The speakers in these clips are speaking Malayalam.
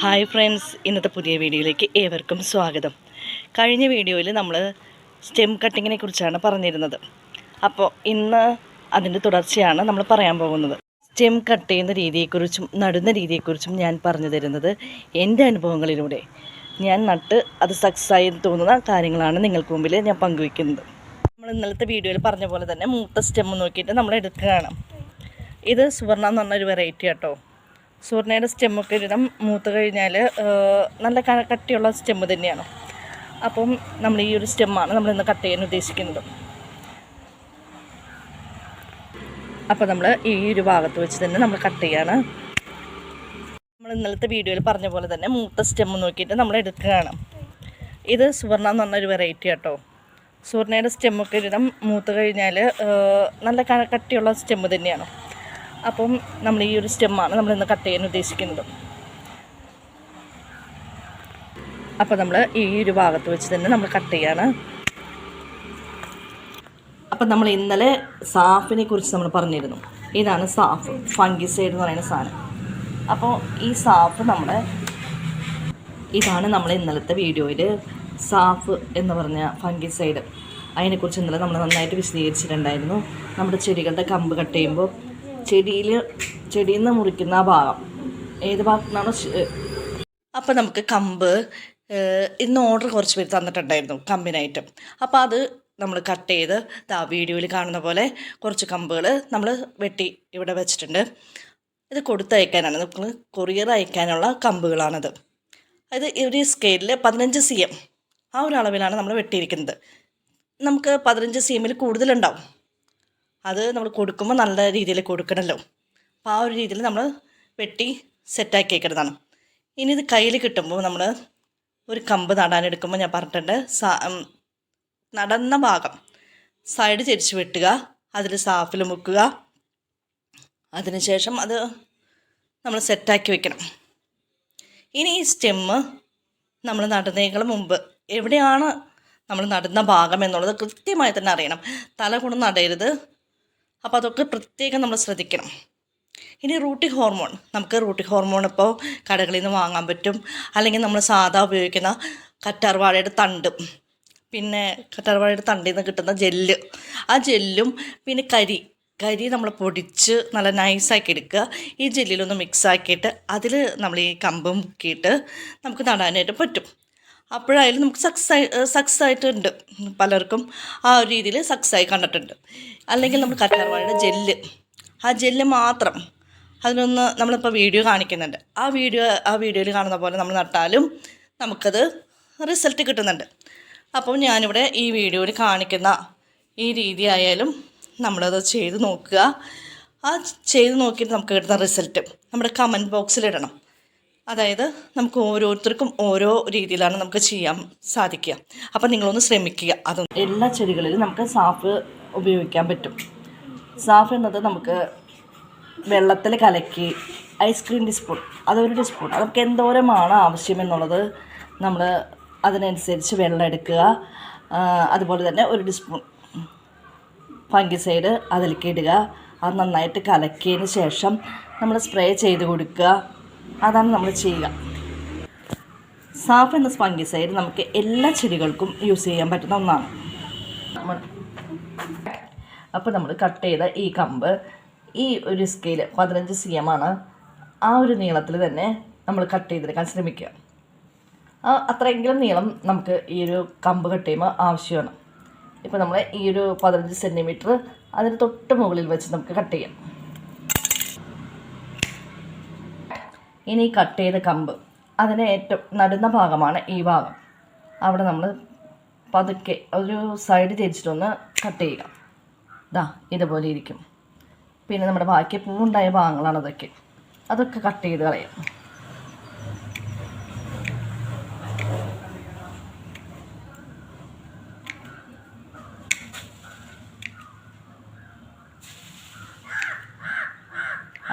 ഹായ് ഫ്രണ്ട്സ് ഇന്നത്തെ പുതിയ വീഡിയോയിലേക്ക് ഏവർക്കും സ്വാഗതം. കഴിഞ്ഞ വീഡിയോയിൽ നമ്മൾ സ്റ്റെം കട്ടിങ്ങിനെ കുറിച്ചാണ് പറഞ്ഞിരുന്നത്. അപ്പോൾ ഇന്ന് അതിന്റെ തുടർച്ചയാണ് നമ്മൾ പറയാൻ പോകുന്നത്. സ്റ്റെം കട്ട് ചെയ്യുന്ന രീതിയെക്കുറിച്ചും നടുന്ന രീതിയെക്കുറിച്ചും ഞാൻ പറഞ്ഞു തരുന്നത് എന്റെ അനുഭവങ്ങളിലൂടെ. ഞാൻ നട്ട് അത് സക്സസ് ആയി തോന്നുന്ന കാര്യങ്ങളാണ് നിങ്ങൾക്ക് മുമ്പിൽ ഞാൻ പങ്കുവയ്ക്കുന്നത്. നമ്മൾ ഇന്നലത്തെ വീഡിയോയിൽ പറഞ്ഞ പോലെ തന്നെ മൂത്ത സ്റ്റെം നോക്കിയിട്ട് നമ്മൾ എടുക്കുകയാണ്. ഇത് സുവർണ എന്ന് പറഞ്ഞൊരു വെറൈറ്റി കേട്ടോ സുവർണയുടെ സ്റ്റെമ്മൊക്കെ ഒരുവിധം മൂത്ത് കഴിഞ്ഞാൽ നല്ല കട്ടിയുള്ള സ്റ്റെമ്മ് തന്നെയാണ്. അപ്പം നമ്മൾ ഈ ഒരു സ്റ്റെമ്മാണ് നമ്മൾ ഇന്ന് കട്ട് ചെയ്യാൻ ഉദ്ദേശിക്കുന്നത്. അപ്പോൾ നമ്മൾ ഈ ഒരു ഭാഗത്ത് വെച്ച് തന്നെ നമ്മൾ കട്ട് ചെയ്യാണ്. നമ്മൾ ഇന്നലത്തെ വീഡിയോയിൽ പറഞ്ഞ പോലെ തന്നെ മൂത്ത സ്റ്റെമ്മ് നോക്കിയിട്ട് നമ്മൾ എടുക്കുകയാണ്. ഇത് സുവർണ എന്ന് പറഞ്ഞൊരു വെറൈറ്റി കേട്ടോ സുവർണയുടെ സ്റ്റെമ്മൊക്കെ ഒരുവിധം മൂത്ത് കഴിഞ്ഞാൽ നല്ല കട്ടിയുള്ള സ്റ്റെമ്മ് തന്നെയാണ്. അപ്പം നമ്മൾ ഈ ഒരു സ്റ്റെമ്മാണ് നമ്മൾ ഇന്ന് കട്ട് ചെയ്യാൻ ഉദ്ദേശിക്കുന്നത്. അപ്പോൾ നമ്മൾ ഈ ഒരു ഭാഗത്ത് വെച്ച് തന്നെ നമ്മൾ കട്ട് ചെയ്യാണ്. അപ്പം നമ്മൾ ഇന്നലെ സാഫിനെ കുറിച്ച് നമ്മൾ പറഞ്ഞിരുന്നു. ഇതാണ് സാഫ് ഫംഗിസൈഡ് എന്ന് പറയുന്ന സാധനം. അപ്പോൾ ഈ സാഫ് നമ്മൾ ഇതാണ് നമ്മൾ ഇന്നലത്തെ വീഡിയോയിൽ സാഫ് എന്ന് പറഞ്ഞ ഫംഗിസൈഡ്. അതിനെക്കുറിച്ച് ഇന്നലെ നമ്മൾ നന്നായിട്ട് വിശദീകരിച്ചിട്ടുണ്ടായിരുന്നു. നമ്മുടെ ചെടികളുടെ കമ്പ് കട്ട് ചെയ്യുമ്പോൾ ചെടിയിൽ ചെടിയിൽ നിന്ന് മുറിക്കുന്ന ആ ഭാഗം. ഏത് ഭാഗത്തുനിന്നാണോ അപ്പോൾ നമുക്ക് കമ്പ് ഇന്ന് ഓർഡർ കുറച്ച് പേര് തന്നിട്ടുണ്ടായിരുന്നു കമ്പിനായിട്ട്. അപ്പോൾ അത് നമ്മൾ കട്ട് ചെയ്ത് ആ വീഡിയോയിൽ കാണുന്ന പോലെ കുറച്ച് കമ്പുകൾ നമ്മൾ വെട്ടി ഇവിടെ വെച്ചിട്ടുണ്ട്. ഇത് കൊടുത്തയക്കാനാണ്. നമുക്ക് കൊറിയർ അയക്കാനുള്ള കമ്പുകളാണത്. അത് ഒരു സ്കെയിലിൽ പതിനഞ്ച് സി എം ആ ഒരു അളവിലാണ് നമ്മൾ വെട്ടിയിരിക്കുന്നത്. നമുക്ക് പതിനഞ്ച് സി എമ്മിൽ കൂടുതലുണ്ടാവും. അത് നമ്മൾ കൊടുക്കുമ്പോൾ നല്ല രീതിയിൽ കൊടുക്കണമല്ലോ അപ്പോൾ ആ ഒരു രീതിയിൽ നമ്മൾ വെട്ടി സെറ്റാക്കി വെക്കുന്നതാണ് ഇനി ഇത് കയ്യിൽ കിട്ടുമ്പോൾ നമ്മൾ ഒരു കമ്പ് നടാനെടുക്കുമ്പോൾ ഞാൻ പറഞ്ഞിട്ടുണ്ട് സാ നടന്ന ഭാഗം സൈഡ് ചരിച്ച് വെട്ടുക അതിൽ സാഫിൽ മുക്കുക. അതിനുശേഷം അത് നമ്മൾ സെറ്റാക്കി വെക്കണം. ഇനി ഈ സ്റ്റെമ്മ് നമ്മൾ നടുന്നതിനേക്കാൾ മുമ്പ് എവിടെയാണ് നമ്മൾ നടുന്ന ഭാഗം എന്നുള്ളത് കൃത്യമായി തന്നെ അറിയണം. തല കൊണ്ട് നടരുത് അപ്പോൾ അതൊക്കെ പ്രത്യേകം നമ്മൾ ശ്രദ്ധിക്കണം. ഇനി റൂട്ടിക് ഹോർമോൺ നമുക്ക് റൂട്ടിക് ഹോർമോൺ ഇപ്പോൾ കടകളിൽ നിന്ന് വാങ്ങാൻ പറ്റും. അല്ലെങ്കിൽ നമ്മൾ സാധാ ഉപയോഗിക്കുന്ന കറ്റാർവാഴയുടെ തണ്ടും. പിന്നെ കറ്റാർവാഴയുടെ തണ്ടിൽ നിന്ന് കിട്ടുന്ന ജെല്ല്. ആ ജെല്ലും പിന്നെ കരി. കരി നമ്മൾ പൊടിച്ച് നല്ല നൈസാക്കി എടുക്കുക. ഈ ജെല്ലിലൊന്ന് മിക്സ് ആക്കിയിട്ട് അതിൽ നമ്മൾ ഈ കമ്പ് മുക്കിയിട്ട് നമുക്ക് നടാനായിട്ട് പറ്റും. അപ്പോഴായാലും നമുക്ക് സക്സസ് സക്സസ് ആയിട്ടുണ്ട് പലർക്കും ആ ഒരു രീതിയിൽ സക്സസ് ആയി കണ്ടിട്ടുണ്ട്. അല്ലെങ്കിൽ നമ്മൾ കറ്റാർവാഴയുടെ ജെല്ല്. ആ ജെല്ല് മാത്രം അതിനൊന്ന് നമ്മളിപ്പോൾ വീഡിയോ കാണിക്കുന്നുണ്ട്. ആ വീഡിയോ ആ വീഡിയോയിൽ കാണുന്ന പോലെ നമ്മൾ നട്ടാലും നമുക്കത് റിസൾട്ട് കിട്ടുന്നുണ്ട്. അപ്പം ഞാനിവിടെ ഈ വീഡിയോയിൽ കാണിക്കുന്ന ഈ രീതി ആയാലും നമ്മളത് ചെയ്ത് നോക്കുക. ആ ചെയ്ത് നോക്കിയിട്ട് നമുക്ക് കിട്ടുന്ന റിസൾട്ട് നമ്മുടെ കമന്റ് ബോക്സിലിടണം അതായത് നമുക്ക് ഓരോരുത്തർക്കും ഓരോ രീതിയിലാണ് നമുക്ക് ചെയ്യാൻ സാധിക്കുക. അപ്പം നിങ്ങളൊന്ന് ശ്രമിക്കുക. അത് എല്ലാ ചെടികളിലും നമുക്ക് സാഫ് ഉപയോഗിക്കാൻ പറ്റും. സാഫ് എന്നത് നമുക്ക് വെള്ളത്തിൽ കലക്കി ഐസ്ക്രീം ടീസ്പൂൺ അതൊരു ടീസ്പൂൺ നമുക്ക് എന്തോരമാണ് ആവശ്യമെന്നുള്ളത് നമ്മൾ അതിനനുസരിച്ച് വെള്ളം എടുക്കുക. അതുപോലെ തന്നെ ഒരു ടീസ്പൂൺ ഫംഗിസൈഡ് അതിലേക്ക് ഇടുക. അത് നന്നായിട്ട് കലക്കിയതിന് ശേഷം നമ്മൾ സ്പ്രേ ചെയ്ത് കൊടുക്കുക. അതാണ് നമ്മൾ ചെയ്യുക. സാഫ് എന്ന ഫംഗിസൈഡ് നമുക്ക് എല്ലാ ചെടികൾക്കും യൂസ് ചെയ്യാൻ പറ്റുന്ന ഒന്നാണ്. അപ്പോൾ നമ്മൾ കട്ട് ചെയ്ത ഈ കമ്പ് ഈ ഒരു സ്കെയിൽ പതിനഞ്ച് സി എം ആണ്. ആ ഒരു നീളത്തിൽ തന്നെ നമ്മൾ കട്ട് ചെയ്തെടുക്കാൻ ശ്രമിക്കുക. അത്രയെങ്കിലും നീളം നമുക്ക് ഈ ഒരു കമ്പ് കട്ട് ചെയ്യുമ്പോൾ ആവശ്യമാണ്. ഇപ്പോൾ നമ്മൾ ഈ ഒരു പതിനഞ്ച് സെന്റിമീറ്റർ അതിന് തൊട്ട് മുകളിൽ വെച്ച് നമുക്ക് കട്ട് ചെയ്യാം. ഇനി കട്ട് ചെയ്ത കമ്പ്. അതിന് ഏറ്റവും നടുന്ന ഭാഗമാണ് ഈ ഭാഗം. അവിടെ നമ്മൾ പതുക്കെ ഒരു സൈഡ് തിരിച്ചിട്ടൊന്ന് കട്ട് ചെയ്യുക. ഇതാ ഇതുപോലെ ഇരിക്കും. പിന്നെ നമ്മുടെ ബാക്കി പൂണ്ടായ ഭാഗങ്ങളാണ് അതൊക്കെ. അതൊക്കെ കട്ട് ചെയ്ത് കളയാം.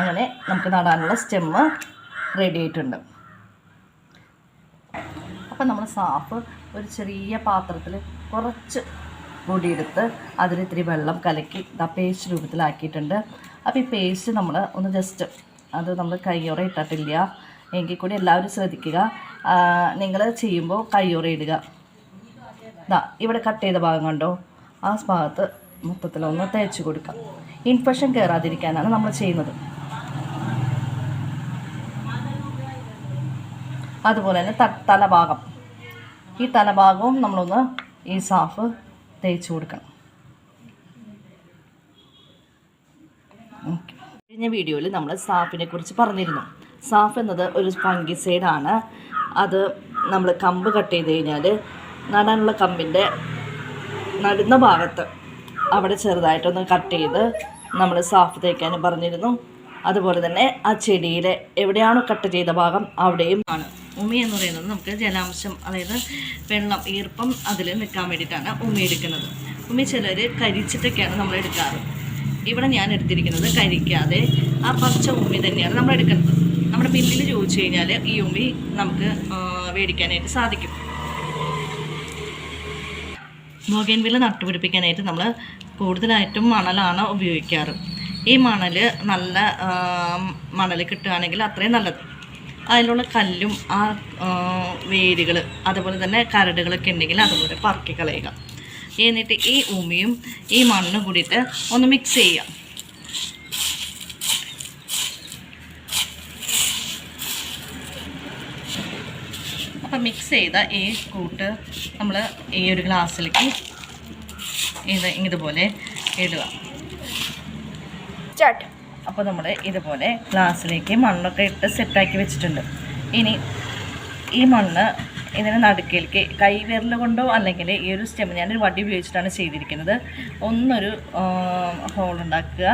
അങ്ങനെ നമുക്ക് നടാനുള്ള സ്റ്റെമ്മ് റെഡി ആയിട്ടുണ്ട് അപ്പം നമ്മൾ സാഫ് ഒരു ചെറിയ പാത്രത്തിൽ കുറച്ച് പൊടിയെടുത്ത് അതിലിത്തിരി വെള്ളം കലക്കി ആ പേസ്റ്റ് രൂപത്തിലാക്കിയിട്ടുണ്ട്. അപ്പോൾ ഈ പേസ്റ്റ് നമ്മൾ ഒന്ന് ജസ്റ്റ് അത് നമ്മൾ കൈയോടെ ഇട്ടിട്ടില്ല. എങ്കിൽ കൂടി എല്ലാവരും ശ്രദ്ധിക്കുക. നിങ്ങൾ ചെയ്യുമ്പോൾ കയ്യോറെ ഇടുക. ദാ ഇവിടെ കട്ട് ചെയ്ത ഭാഗം കണ്ടോ? ആ ഭാഗത്ത് മൊത്തത്തിലൊന്ന് തേച്ച് കൊടുക്കാം. ഇൻഫെക്ഷൻ കയറാതിരിക്കാനാണ് നമ്മൾ ചെയ്യുന്നത്. അതുപോലെ തന്നെ തലഭാഗം. ഈ തലഭാഗവും നമ്മളൊന്ന് ഈ സാഫ് തേച്ച് കൊടുക്കണം. കഴിഞ്ഞ വീഡിയോയിൽ നമ്മൾ സാഫിനെ കുറിച്ച് പറഞ്ഞിരുന്നു. സാഫ് എന്നത് ഒരു ഫംഗിസൈഡാണ് അത് നമ്മൾ കമ്പ് കട്ട് ചെയ്ത് കഴിഞ്ഞാൽ നടാനുള്ള കമ്പിന്റെ നടുന്ന ഭാഗത്ത് അവിടെ ചെറുതായിട്ടൊന്ന് കട്ട് ചെയ്ത് നമ്മൾ സാഫ് തേക്കാനും പറഞ്ഞിരുന്നു. അതുപോലെ തന്നെ ആ ചെടിയിലെ എവിടെയാണോ കട്ട് ചെയ്ത ഭാഗം അവിടെയും ആണ്. ഉമി എന്ന് പറയുന്നത് നമുക്ക് ജലാംശം അതായത് വെള്ളം ഈർപ്പം അതിൽ നിൽക്കാൻ വേണ്ടിയിട്ടാണ് ഉമി എടുക്കുന്നത്. ഉമി ചിലർ കരിച്ചിട്ടൊക്കെയാണ് നമ്മൾ എടുക്കാറ്. ഇവിടെ ഞാൻ എടുത്തിരിക്കുന്നത് കരിക്കാതെ ആ പച്ച ഉമി തന്നെയാണ് നമ്മൾ എടുക്കുന്നത്. നമ്മുടെ ബില്ലിൽ ചോദിച്ചു കഴിഞ്ഞാൽ ഈ ഉമി നമുക്ക് മേടിക്കാനായിട്ട് സാധിക്കും. ബോഗൻവില്ല നട്ടുപിടിപ്പിക്കാനായിട്ട് നമ്മൾ കൂടുതലായിട്ടും മണലാണ് ഉപയോഗിക്കാറ്. ഈ മണൽ നല്ല മണൽ കിട്ടുകയാണെങ്കിൽ അത്രയും നല്ലത്. അതിലുള്ള കല്ലും ആ വേരുകൾ അതുപോലെ തന്നെ കരടുകളൊക്കെ ഉണ്ടെങ്കിൽ അതുപോലെ പറക്കി കളയുക. എന്നിട്ട് ഈ ഉമിയും ഈ മണ്ണും കൂടിയിട്ട് ഒന്ന് മിക്സ് ചെയ്യാം അപ്പം മിക്സ് ചെയ്ത ഈ കൂട്ട് നമ്മൾ ഈ ഒരു ഗ്ലാസ്സിലേക്ക് ഇത് ഇതുപോലെ ഇടുക. സ്റ്റാർട്ട് അപ്പോൾ നമ്മൾ ഇതുപോലെ ഗ്ലാസ്സിലേക്ക് മണ്ണൊക്കെ ഇട്ട് സെറ്റാക്കി വെച്ചിട്ടുണ്ട്. ഇനി ഈ മണ്ണ് ഇതിന് നടുക്കിലേക്ക് കൈവിരൽ കൊണ്ടോ അല്ലെങ്കിൽ ഈ ഒരു സ്റ്റെം ഞാനൊരു വടി ഉപയോഗിച്ചിട്ടാണ് ചെയ്തിരിക്കുന്നത്. ഒന്നൊരു ഹോൾ ഉണ്ടാക്കുക.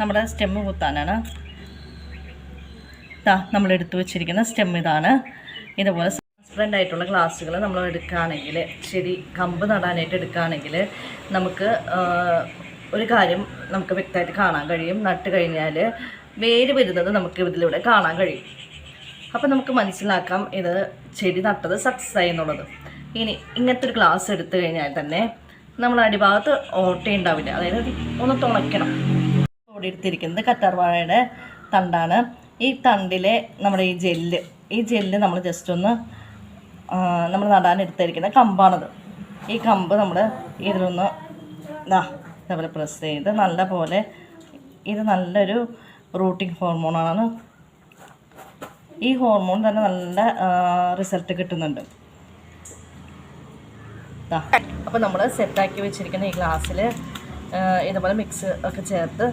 നമ്മുടെ സ്റ്റെമ്മ് കുത്താനാണ്. ഇതാ നമ്മൾ എടുത്തു വെച്ചിരിക്കുന്ന സ്റ്റെം ഇതാണ്. ഇതുപോലെ ട്രാൻസ്പെറന്റ് ആയിട്ടുള്ള ഗ്ലാസ്സുകൾ നമ്മൾ എടുക്കുകയാണെങ്കിൽ ശരി കമ്പ് നടാനായിട്ട് എടുക്കുകയാണെങ്കിൽ നമുക്ക് ഒരു കാര്യം നമുക്ക് വ്യക്തമായിട്ട് കാണാൻ കഴിയും. നട്ട് കഴിഞ്ഞാൽ വേര് വരുന്നത് നമുക്ക് ഇതിലൂടെ കാണാൻ കഴിയും. അപ്പം നമുക്ക് മനസ്സിലാക്കാം ഇത് ചെടി നട്ടത് സക്സസ് ആയി എന്നുള്ളത്. ഇനി ഇങ്ങനത്തെ ഒരു ഗ്ലാസ് എടുത്തു കഴിഞ്ഞാൽ തന്നെ നമ്മൾ അടിഭാഗത്ത് ഓട്ടയുണ്ടാവില്ല അതായത് ഒന്ന് തുണയ്ക്കണം. ഇവിടെ എടുത്തിരിക്കുന്നത് കറ്റാർവാഴയുടെ തണ്ടാണ്. ഈ തണ്ടിലെ നമ്മുടെ ഈ ജെല്ല് ഈ ജെല്ല് നമ്മൾ ജസ്റ്റ് ഒന്ന് നമ്മൾ നടാൻ എടുത്തിരിക്കുന്ന കമ്പാണത്. ഈ കമ്പ് നമ്മൾ ഇതിലൊന്ന് ഇതാ ഇതേപോലെ പ്രസ് ചെയ്ത് നല്ലപോലെ ഇത് നല്ലൊരു റൂട്ടിംഗ് ഹോർമോണാണ് ഈ ഹോർമോൺ തന്നെ നല്ല റിസൾട്ട് കിട്ടുന്നുണ്ട്. അപ്പോൾ നമ്മൾ സെറ്റാക്കി വെച്ചിരിക്കുന്ന ഈ ഗ്ലാസ്സിൽ ഇതുപോലെ മിക്സ് ഒക്കെ ചേർത്ത്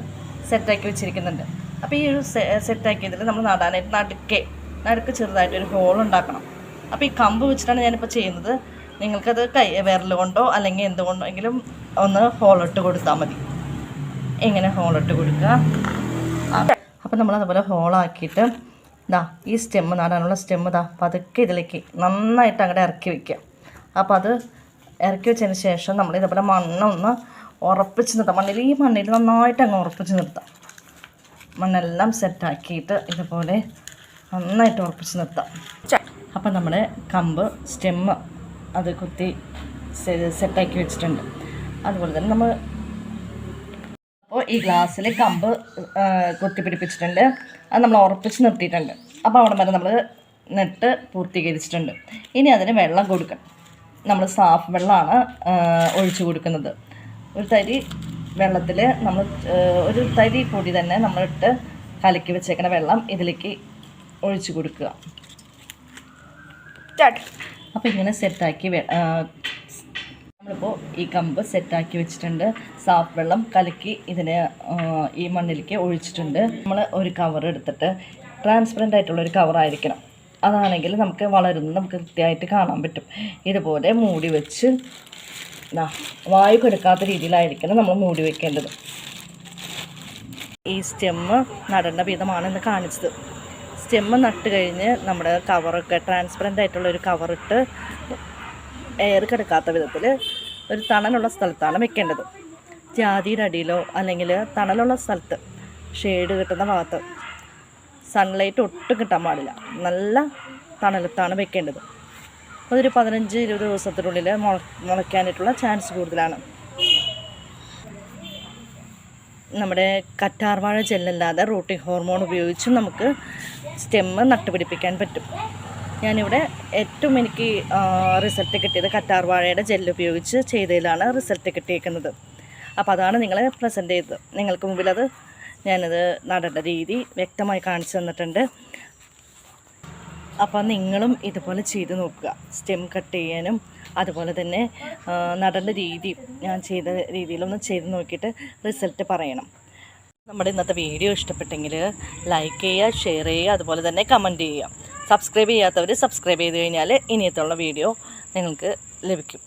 സെറ്റാക്കി വെച്ചിരിക്കുന്നുണ്ട്. അപ്പോൾ ഈ ഒരു സെറ്റാക്കിയതിൽ നമ്മൾ നടാനായിട്ട് നടുക്കെ നടുക്ക് ചെറുതായിട്ട് ഒരു ഹോൾ ഉണ്ടാക്കണം. അപ്പോൾ ഈ കമ്പ് വെച്ചിട്ടാണ് ഞാനിപ്പോൾ ചെയ്യുന്നത്. നിങ്ങൾക്കത് കൈ വിരൽ കൊണ്ടോ അല്ലെങ്കിൽ എന്തുകൊണ്ടെങ്കിലും ഒന്ന് ഹോളിട്ട് കൊടുത്താൽ മതി. ഇങ്ങനെ ഹോളിട്ട് കൊടുക്കുക? അപ്പോൾ നമ്മൾ അതുപോലെ ഹോളാക്കിയിട്ട് ദാ ഈ സ്റ്റെമ്മ് നടാനുള്ള സ്റ്റെമ്മ് ദാ പതുക്കെ ഇതിലേക്ക് നന്നായിട്ട് അങ്ങോട്ട് ഇറക്കി വയ്ക്കുക അപ്പോൾ അത് ഇറക്കി വെച്ചതിന് ശേഷം നമ്മൾ ഇതേപോലെ മണ്ണൊന്ന് ഉറപ്പിച്ച് നിർത്താം. മണ്ണിൽ ഈ മണ്ണിൽ നന്നായിട്ട് അങ്ങ് ഉറപ്പിച്ച് നിർത്താം. മണ്ണെല്ലാം സെറ്റാക്കിയിട്ട് ഇതുപോലെ നന്നായിട്ട് ഉറപ്പിച്ച് നിർത്താം. അപ്പം നമ്മുടെ കമ്പ് സ്റ്റെമ്മ് അത് കുത്തി സെറ്റാക്കി വെച്ചിട്ടുണ്ട്. അതുപോലെ തന്നെ നമ്മൾ അപ്പോൾ ഈ ഗ്ലാസ്സിൽ കമ്പ് കുത്തിപ്പിടിപ്പിച്ചിട്ടുണ്ട്. അത് നമ്മൾ ഉറപ്പിച്ച് നിർത്തിയിട്ടുണ്ട്. അപ്പോൾ അവിടെ വരെ നമ്മൾ നെട്ട് പൂർത്തീകരിച്ചിട്ടുണ്ട്. ഇനി അതിന് വെള്ളം കൊടുക്കണം. നമ്മൾ സാഫ് വെള്ളമാണ് ഒഴിച്ചു കൊടുക്കുന്നത്. ഒരു തരി വെള്ളത്തിൽ നമ്മൾ ഒരു തരി കൂടി തന്നെ നമ്മളിട്ട് കലക്കി വെച്ചേക്കുന്ന വെള്ളം ഇതിലേക്ക് ഒഴിച്ചു കൊടുക്കുക. അപ്പോൾ ഇങ്ങനെ സെറ്റാക്കി നമ്മളിപ്പോൾ ഈ കമ്പ് സെറ്റാക്കി വെച്ചിട്ടുണ്ട്. സാഫ് വെള്ളം കലക്കി ഇതിനെ ഈ മണ്ണിലേക്ക് ഒഴിച്ചിട്ടുണ്ട്. നമ്മൾ ഒരു കവർ എടുത്തിട്ട് ട്രാൻസ്പെറന്റ് ആയിട്ടുള്ള ഒരു കവറായിരിക്കണം അതാണെങ്കിൽ നമുക്ക് വളരുന്നത് നമുക്ക് കൃത്യമായിട്ട് കാണാൻ പറ്റും. ഇതുപോലെ മൂടി വെച്ച് വായു കൊടുക്കാത്ത രീതിയിലായിരിക്കണം നമ്മൾ മൂടി വെക്കേണ്ടത്. ഈ സ്റ്റെമ്മ് നടേണ്ട വിധമാണെന്ന് കാണിച്ചത്. സ്റ്റെമ്മ് നട്ട് കഴിഞ്ഞ് നമ്മുടെ കവറൊക്കെ ട്രാൻസ്പെറന്റ് ആയിട്ടുള്ള ഒരു കവറിട്ട് എയർ കിടക്കാത്ത വിധത്തിൽ ഒരു തണലുള്ള സ്ഥലത്താണ് വെക്കേണ്ടത്. ജാതിയുടെ അടിയിലോ അല്ലെങ്കിൽ തണലുള്ള സ്ഥലത്ത് ഷെയ്ഡ് കിട്ടുന്ന ഭാഗത്ത് സൺലൈറ്റ് ഒട്ടും കിട്ടാൻ പാടില്ല. നല്ല തണലത്താണ് വെക്കേണ്ടത്. അതൊരു പതിനഞ്ച് ഇരുപത് ദിവസത്തിനുള്ളിൽ മുള മുളയ്ക്കാനായിട്ടുള്ള ചാൻസ് കൂടുതലാണ്. നമ്മുടെ കറ്റാർവാഴ ജെല്ലല്ലാതെ റൂട്ടിംഗ് ഹോർമോൺ ഉപയോഗിച്ചും നമുക്ക് സ്റ്റെമ്മ് നട്ടുപിടിപ്പിക്കാൻ പറ്റും. ഞാനിവിടെ ഏറ്റവും എനിക്ക് റിസൾട്ട് കിട്ടിയത് കറ്റാർ വാഴയുടെ ജെല്ല് ഉപയോഗിച്ച് ചെയ്തതിലാണ് റിസൾട്ട് കിട്ടിയേക്കുന്നത്. അപ്പോൾ അതാണ് നിങ്ങളെ പ്രസന്റ് ചെയ്തത്. നിങ്ങൾക്ക് മുമ്പിൽ അത് ഞാനത് നടേണ്ട രീതി വ്യക്തമായി കാണിച്ചു തന്നിട്ടുണ്ട്. അപ്പോൾ നിങ്ങളും ഇതുപോലെ ചെയ്ത് നോക്കുക. സ്റ്റെം കട്ട് ചെയ്യാനും അതുപോലെ തന്നെ നടേണ്ട രീതി ഞാൻ ചെയ്ത രീതിയിലൊന്ന് ചെയ്ത് നോക്കിയിട്ട് റിസൾട്ട് പറയണം. നമ്മുടെ ഇന്നത്തെ വീഡിയോ ഇഷ്ടപ്പെട്ടെങ്കിൽ ലൈക്ക് ചെയ്യുക ഷെയർ ചെയ്യുക അതുപോലെ തന്നെ കമന്റ് ചെയ്യുക. സബ്സ്ക്രൈബ് ചെയ്യാത്തവർ സബ്സ്ക്രൈബ് ചെയ്ത് കഴിഞ്ഞാൽ ഇനിയത്തുള്ള വീഡിയോ നിങ്ങൾക്ക് ലഭിക്കും.